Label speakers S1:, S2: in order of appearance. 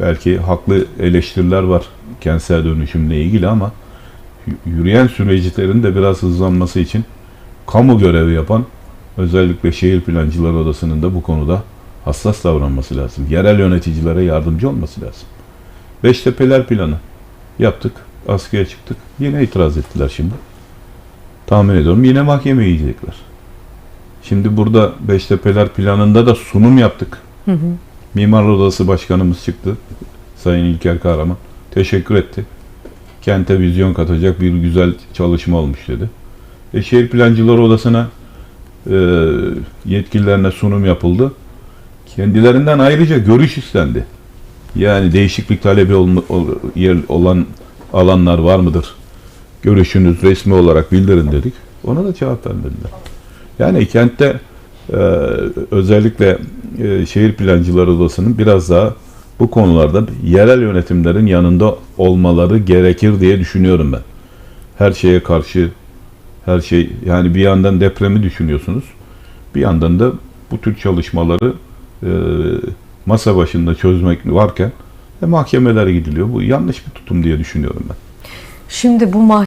S1: belki haklı eleştiriler var kentsel dönüşümle ilgili ama yürüyen süreçlerin de biraz hızlanması için kamu görevi yapan özellikle şehir plancılar odasının da bu konuda hassas davranması lazım. Yerel yöneticilere yardımcı olması lazım. Beştepeler planı yaptık, askıya çıktık. Yine itiraz ettiler şimdi. Tahmin ediyorum yine mahkemeye gidecekler. Şimdi burada Beştepeler planında da sunum yaptık.
S2: Hı hı.
S1: Mimar Odası Başkanımız çıktı. Sayın İlker Kahraman. Teşekkür etti. Kente vizyon katacak bir güzel çalışma olmuş dedi. E, Şehir Plancılar Odası'na e, yetkililerine sunum yapıldı. Kendilerinden ayrıca görüş istendi. Yani değişiklik talebi olma- ol- yer olan alanlar var mıdır? Görüşünüz resmi olarak bildirin dedik. Ona da cevap vermediler. Yani kentte e, özellikle e, şehir plancıları odasının biraz daha bu konularda yerel yönetimlerin yanında olmaları gerekir diye düşünüyorum ben. Her şeye karşı her şey yani bir yandan depremi düşünüyorsunuz. Bir yandan da bu tür çalışmaları e, masa başında çözmek varken e, mahkemelere gidiliyor. Bu yanlış bir tutum diye düşünüyorum ben.
S2: Şimdi bu